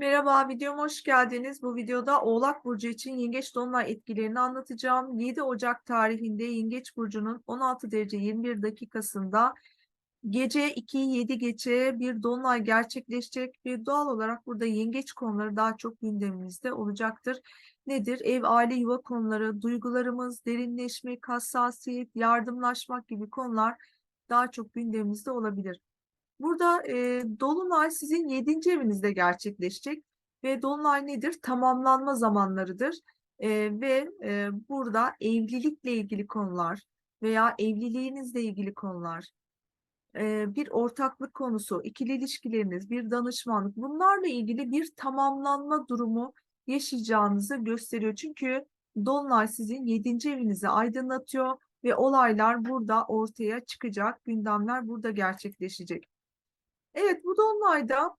Merhaba, videoma hoş geldiniz. Bu videoda Oğlak Burcu için Yengeç Dolunay etkilerini anlatacağım. 7 Ocak tarihinde Yengeç Burcu'nun 16 derece 21 dakikasında gece 2-7 geçe bir Dolunay gerçekleşecek ve doğal olarak burada Yengeç konuları daha çok gündemimizde olacaktır. Nedir? Ev, aile, yuva konuları, duygularımız, derinleşmek, hassasiyet, yardımlaşmak gibi konular daha çok gündemimizde olabilir. Burada e, Dolunay sizin 7. evinizde gerçekleşecek ve Dolunay nedir? Tamamlanma zamanlarıdır E, ve e, burada evlilikle ilgili konular veya evliliğinizle ilgili konular, e, bir ortaklık konusu, ikili ilişkileriniz, bir danışmanlık bunlarla ilgili bir tamamlanma durumu yaşayacağınızı gösteriyor. Çünkü Dolunay sizin 7. evinizi aydınlatıyor ve olaylar burada ortaya çıkacak, gündemler burada gerçekleşecek. Evet, bu dolunayda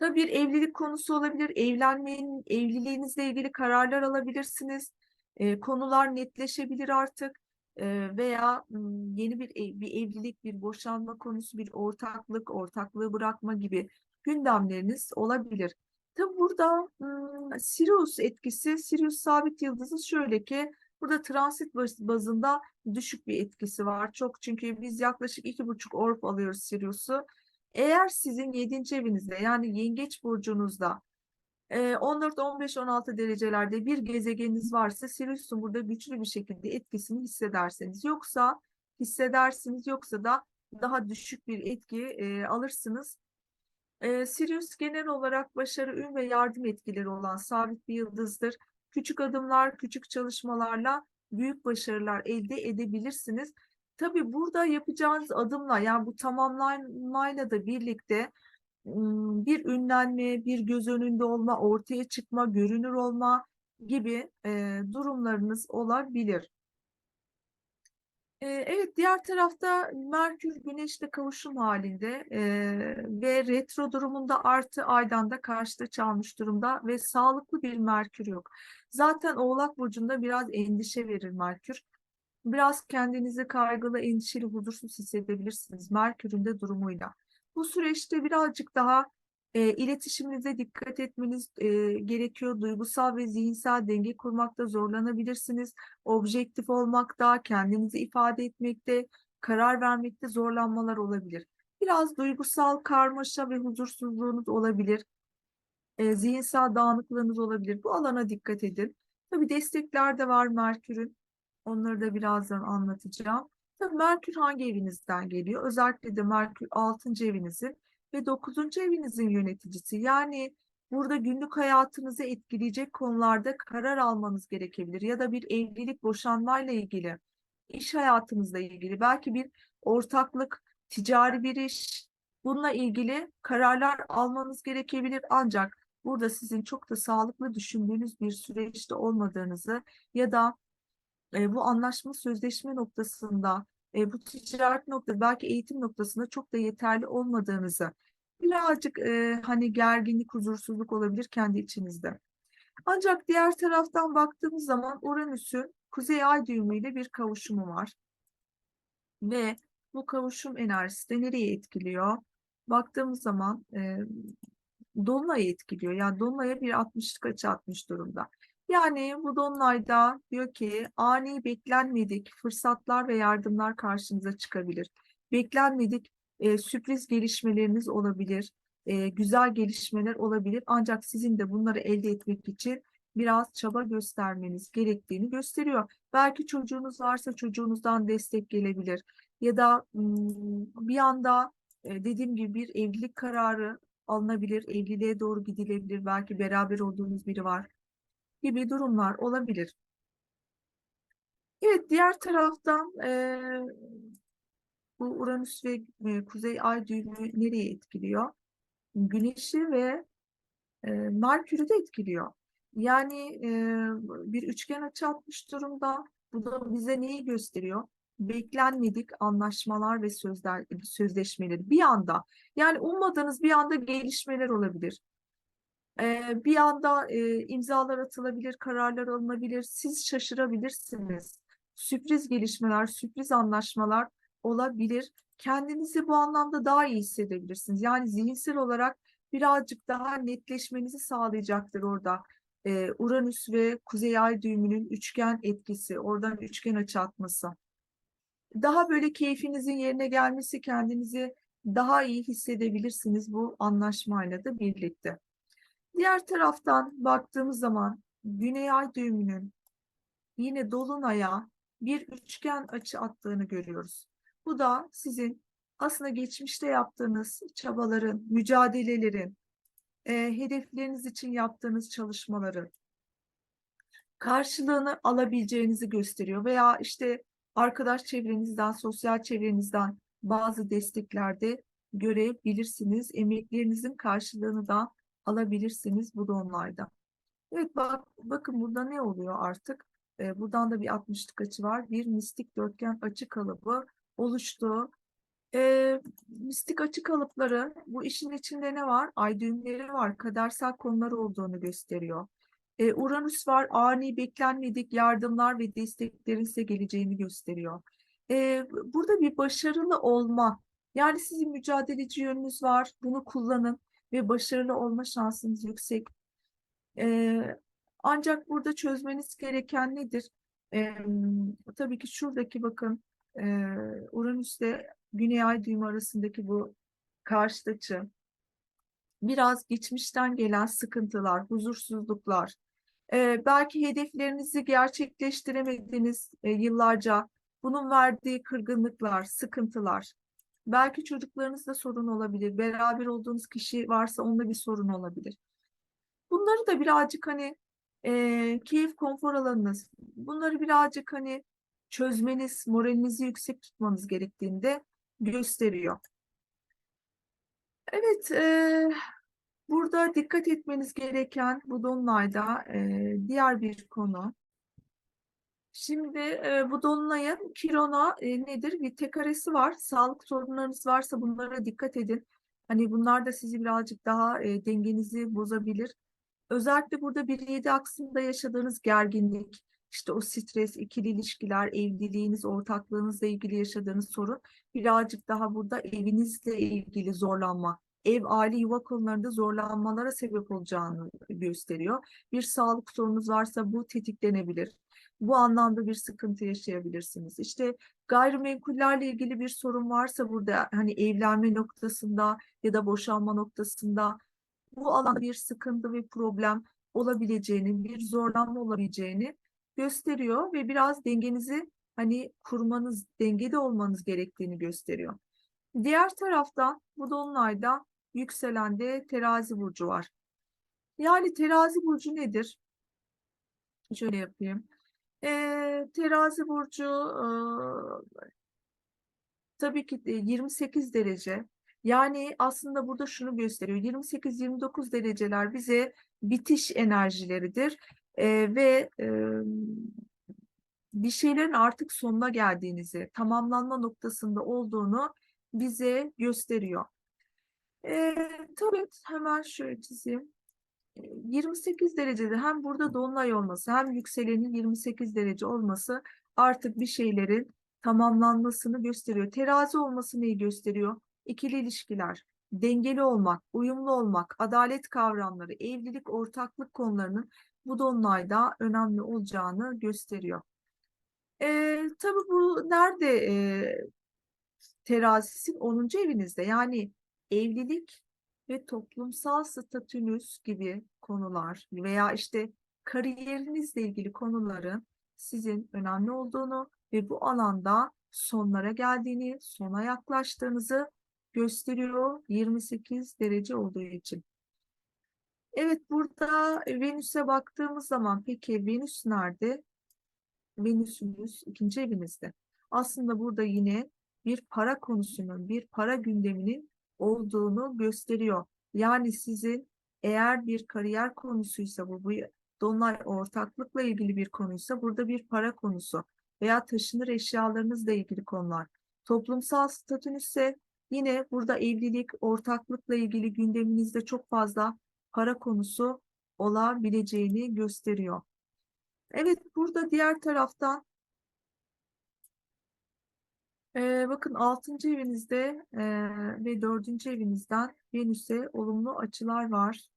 da bir evlilik konusu olabilir. Evlenmeyin, evliliğinizle ilgili kararlar alabilirsiniz. Ee, konular netleşebilir artık. Ee, veya yeni bir ev- bir evlilik, bir boşanma konusu, bir ortaklık, ortaklığı bırakma gibi gündemleriniz olabilir. Tabi burada Sirius etkisi, Sirius sabit yıldızı şöyle ki burada transit baz- bazında düşük bir etkisi var. Çok çünkü biz yaklaşık iki buçuk orb alıyoruz Sirius'u. Eğer sizin 7. evinizde yani Yengeç burcunuzda e, 14, 15, 16 derecelerde bir gezegeniniz varsa Sirius'un burada güçlü bir şekilde etkisini hissederseniz yoksa hissedersiniz yoksa da daha düşük bir etki e, alırsınız. E, Sirius genel olarak başarı, ün ve yardım etkileri olan sabit bir yıldızdır. Küçük adımlar, küçük çalışmalarla büyük başarılar elde edebilirsiniz. Tabii burada yapacağınız adımla yani bu tamamlanmayla da birlikte bir ünlenme, bir göz önünde olma, ortaya çıkma, görünür olma gibi durumlarınız olabilir. Evet, diğer tarafta Merkür Güneş'le kavuşum halinde ve retro durumunda artı aydan da karşıda çalmış durumda ve sağlıklı bir Merkür yok. Zaten Oğlak Burcu'nda biraz endişe verir Merkür. Biraz kendinizi kaygılı, endişeli, huzursuz hissedebilirsiniz Merkür'ün de durumuyla. Bu süreçte birazcık daha e, iletişiminize dikkat etmeniz e, gerekiyor. Duygusal ve zihinsel denge kurmakta zorlanabilirsiniz. Objektif olmakta, kendinizi ifade etmekte, karar vermekte zorlanmalar olabilir. Biraz duygusal karmaşa ve huzursuzluğunuz olabilir. E, zihinsel dağınıklığınız olabilir. Bu alana dikkat edin. Tabii destekler de var Merkür'ün. Onları da birazdan anlatacağım. Tabii Merkür hangi evinizden geliyor? Özellikle de Merkür 6. evinizin ve 9. evinizin yöneticisi. Yani burada günlük hayatınızı etkileyecek konularda karar almanız gerekebilir. Ya da bir evlilik, boşanmayla ilgili, iş hayatınızla ilgili, belki bir ortaklık, ticari bir iş, bununla ilgili kararlar almanız gerekebilir. Ancak burada sizin çok da sağlıklı düşündüğünüz bir süreçte olmadığınızı ya da e, bu anlaşma sözleşme noktasında, e, bu ticaret noktasında, belki eğitim noktasında çok da yeterli olmadığınızı, birazcık e, hani gerginlik, huzursuzluk olabilir kendi içinizde. Ancak diğer taraftan baktığımız zaman Uranüs'ün Kuzey Ay düğümüyle bir kavuşumu var. Ve bu kavuşum enerjisi de nereye etkiliyor? Baktığımız zaman e, Dolunay'ı etkiliyor. Yani Dolunay'a bir 60'lık açı atmış durumda. Yani bu Dolunay'da diyor ki ani beklenmedik fırsatlar ve yardımlar karşınıza çıkabilir. Beklenmedik e, sürpriz gelişmeleriniz olabilir. e, güzel gelişmeler olabilir. Ancak sizin de bunları elde etmek için biraz çaba göstermeniz gerektiğini gösteriyor. Belki çocuğunuz varsa çocuğunuzdan destek gelebilir. Ya da mm, bir anda e, dediğim gibi bir evlilik kararı alınabilir, evliliğe doğru gidilebilir. Belki beraber olduğunuz biri var gibi durumlar olabilir. Evet, diğer taraftan eee, bu Uranüs ve e, Kuzey Ay düğümü nereye etkiliyor? Güneşi ve e, Merkür'ü de etkiliyor. Yani e, bir üçgen açı atmış durumda. Bu da bize neyi gösteriyor? Beklenmedik anlaşmalar ve sözler, sözleşmeleri bir anda. Yani ummadığınız bir anda gelişmeler olabilir. Ee, bir anda e, imzalar atılabilir, kararlar alınabilir. Siz şaşırabilirsiniz. Sürpriz gelişmeler, sürpriz anlaşmalar olabilir. Kendinizi bu anlamda daha iyi hissedebilirsiniz. Yani zihinsel olarak birazcık daha netleşmenizi sağlayacaktır orada. Ee, Uranüs ve Kuzey Ay düğümünün üçgen etkisi, oradan üçgen açı atması. Daha böyle keyfinizin yerine gelmesi, kendinizi daha iyi hissedebilirsiniz bu anlaşmayla da birlikte. Diğer taraftan baktığımız zaman Güney Ay düğümünün yine Dolunay'a bir üçgen açı attığını görüyoruz. Bu da sizin aslında geçmişte yaptığınız çabaların, mücadelelerin, e, hedefleriniz için yaptığınız çalışmaların karşılığını alabileceğinizi gösteriyor. Veya işte arkadaş çevrenizden, sosyal çevrenizden bazı desteklerde görebilirsiniz. Emeklerinizin karşılığını da alabilirsiniz bu donlarda. Evet bak, bakın burada ne oluyor artık? Ee, buradan da bir 60'lık açı var. Bir mistik dörtgen açı kalıbı oluştu. Ee, mistik açı kalıpları bu işin içinde ne var? Ay düğümleri var. Kadersel konular olduğunu gösteriyor. Ee, Uranüs var. Ani beklenmedik yardımlar ve desteklerin size geleceğini gösteriyor. Ee, burada bir başarılı olma. Yani sizin mücadeleci yönünüz var. Bunu kullanın ve başarılı olma şansınız yüksek. Ee, ancak burada çözmeniz gereken nedir? Tabii ki şuradaki bakın e, Uranüs'te Güney Ay düğümü arasındaki bu karşıt açı biraz geçmişten gelen sıkıntılar, huzursuzluklar, e, belki hedeflerinizi gerçekleştiremediğiniz e, yıllarca bunun verdiği kırgınlıklar, sıkıntılar, belki çocuklarınızda sorun olabilir, beraber olduğunuz kişi varsa onunla bir sorun olabilir. Bunları da birazcık hani e, keyif konfor alanınız, bunları birazcık hani çözmeniz, moralinizi yüksek tutmanız gerektiğinde gösteriyor. Evet, e, burada dikkat etmeniz gereken bu dolunayda e, diğer bir konu. Şimdi e, bu dolunayın Kiron'a e, nedir? T karesi var. Sağlık sorunlarınız varsa bunlara dikkat edin. Hani bunlar da sizi birazcık daha e, dengenizi bozabilir. Özellikle burada bir yedi aksında yaşadığınız gerginlik, işte o stres, ikili ilişkiler, evliliğiniz, ortaklığınızla ilgili yaşadığınız sorun birazcık daha burada evinizle ilgili zorlanma, ev, aile, yuva konularında zorlanmalara sebep olacağını gösteriyor. Bir sağlık sorunuz varsa bu tetiklenebilir. Bu anlamda bir sıkıntı yaşayabilirsiniz. İşte gayrimenkullerle ilgili bir sorun varsa burada hani evlenme noktasında ya da boşanma noktasında bu alanda bir sıkıntı ve problem olabileceğini, bir zorlanma olabileceğini gösteriyor ve biraz dengenizi hani kurmanız, dengede olmanız gerektiğini gösteriyor. Diğer taraftan bu dolunayda yükselende terazi burcu var. Yani terazi burcu nedir? Şöyle yapayım. Ee, terazi burcu e, tabii ki 28 derece. Yani aslında burada şunu gösteriyor. 28-29 dereceler bize bitiş enerjileridir. Ee, ve e, bir şeylerin artık sonuna geldiğinizi, tamamlanma noktasında olduğunu bize gösteriyor. Ee, tabii hemen şöyle çizeyim. 28 derecede hem burada dolunay olması hem yükselenin 28 derece olması artık bir şeylerin tamamlanmasını gösteriyor. Terazi olması neyi gösteriyor? İkili ilişkiler, dengeli olmak, uyumlu olmak, adalet kavramları, evlilik, ortaklık konularının bu dolunayda önemli olacağını gösteriyor. Ee, tabii bu nerede e, terazisin 10. evinizde yani evlilik ve toplumsal statünüz gibi konular veya işte kariyerinizle ilgili konuların sizin önemli olduğunu ve bu alanda sonlara geldiğini, sona yaklaştığınızı gösteriyor 28 derece olduğu için. Evet burada Venüs'e baktığımız zaman peki Venüs nerede? Venüs'ünüz ikinci evinizde. Aslında burada yine bir para konusunun, bir para gündeminin olduğunu gösteriyor. Yani sizin eğer bir kariyer konusuysa bu, bu Dolunay ortaklıkla ilgili bir konuysa burada bir para konusu veya taşınır eşyalarınızla ilgili konular. Toplumsal statünüz ise yine burada evlilik, ortaklıkla ilgili gündeminizde çok fazla para konusu olabileceğini gösteriyor. Evet burada diğer taraftan Ee, bakın 6. evinizde e, ve 4. evinizden Venüs'e olumlu açılar var.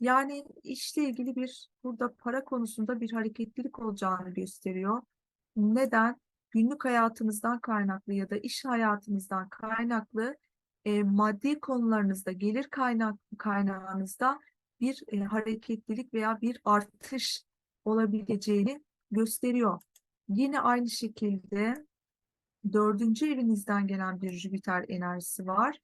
Yani işle ilgili bir burada para konusunda bir hareketlilik olacağını gösteriyor. Neden? Günlük hayatınızdan kaynaklı ya da iş hayatınızdan kaynaklı e, maddi konularınızda, gelir kaynak kaynağınızda bir e, hareketlilik veya bir artış olabileceğini gösteriyor. Yine aynı şekilde dördüncü evinizden gelen bir Jüpiter enerjisi var.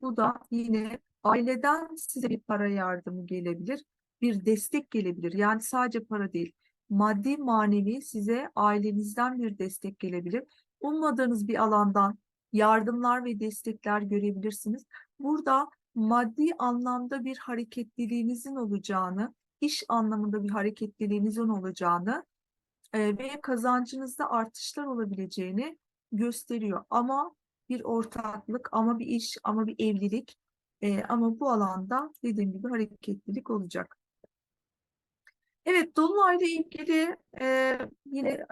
Bu da yine aileden size bir para yardımı gelebilir, bir destek gelebilir. Yani sadece para değil, maddi manevi size ailenizden bir destek gelebilir. Ummadığınız bir alandan yardımlar ve destekler görebilirsiniz. Burada maddi anlamda bir hareketliliğinizin olacağını, iş anlamında bir hareketliliğinizin olacağını ve kazancınızda artışlar olabileceğini gösteriyor. Ama bir ortaklık, ama bir iş, ama bir evlilik, e, ama bu alanda dediğim gibi hareketlilik olacak. Evet, Dolunay'la ilgili e, yine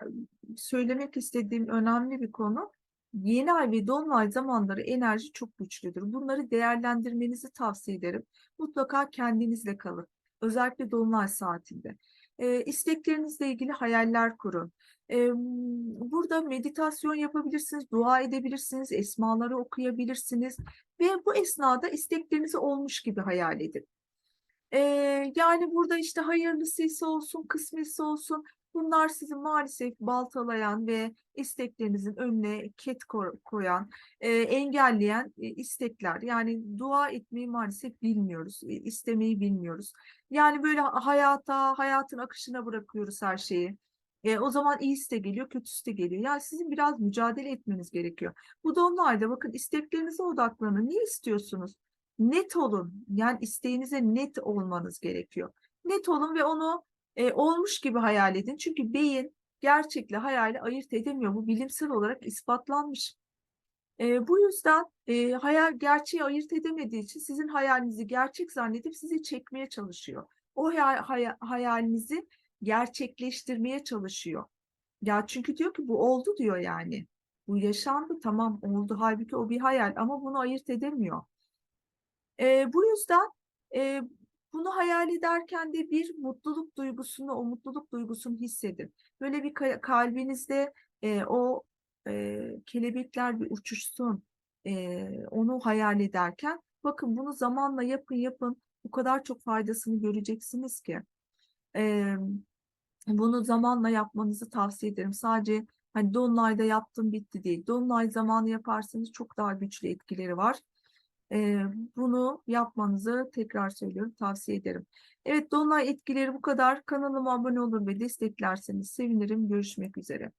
söylemek istediğim önemli bir konu. Yeni ay ve dolunay zamanları enerji çok güçlüdür. Bunları değerlendirmenizi tavsiye ederim. Mutlaka kendinizle kalın. Özellikle dolunay saatinde. E, isteklerinizle ilgili hayaller kurun. E, burada meditasyon yapabilirsiniz, dua edebilirsiniz, esmaları okuyabilirsiniz ve bu esnada isteklerinizi olmuş gibi hayal edin. E, yani burada işte hayırlısıysa olsun, kısmetse olsun bunlar sizi maalesef baltalayan ve isteklerinizin önüne ket koyan, e, engelleyen e, istekler. Yani dua etmeyi maalesef bilmiyoruz, e, istemeyi bilmiyoruz. Yani böyle hayata, hayatın akışına bırakıyoruz her şeyi. E, o zaman iyisi de geliyor, kötüsü de geliyor. Yani sizin biraz mücadele etmeniz gerekiyor. Bu dolunayda bakın isteklerinize odaklanın. Ne istiyorsunuz? Net olun. Yani isteğinize net olmanız gerekiyor. Net olun ve onu e, olmuş gibi hayal edin. Çünkü beyin gerçekle hayali ayırt edemiyor. Bu bilimsel olarak ispatlanmış. E, bu yüzden e, hayal gerçeği ayırt edemediği için sizin hayalinizi gerçek zannedip sizi çekmeye çalışıyor. O hayal, hayal, hayalinizi gerçekleştirmeye çalışıyor. Ya çünkü diyor ki bu oldu diyor yani. Bu yaşandı tamam oldu. Halbuki o bir hayal ama bunu ayırt edemiyor. E, bu yüzden e, bunu hayal ederken de bir mutluluk duygusunu, o mutluluk duygusunu hissedin. Böyle bir kalbinizde e, o e, kelebekler bir uçuşsun, e, onu hayal ederken bakın bunu zamanla yapın yapın bu kadar çok faydasını göreceksiniz ki. E, bunu zamanla yapmanızı tavsiye ederim. Sadece hani Dolunay'da yaptım bitti değil. Dolunay zamanı yaparsanız çok daha güçlü etkileri var. Ee, bunu yapmanızı tekrar söylüyorum tavsiye ederim. Evet Dolunay etkileri bu kadar. Kanalıma abone olur ve desteklerseniz sevinirim. Görüşmek üzere.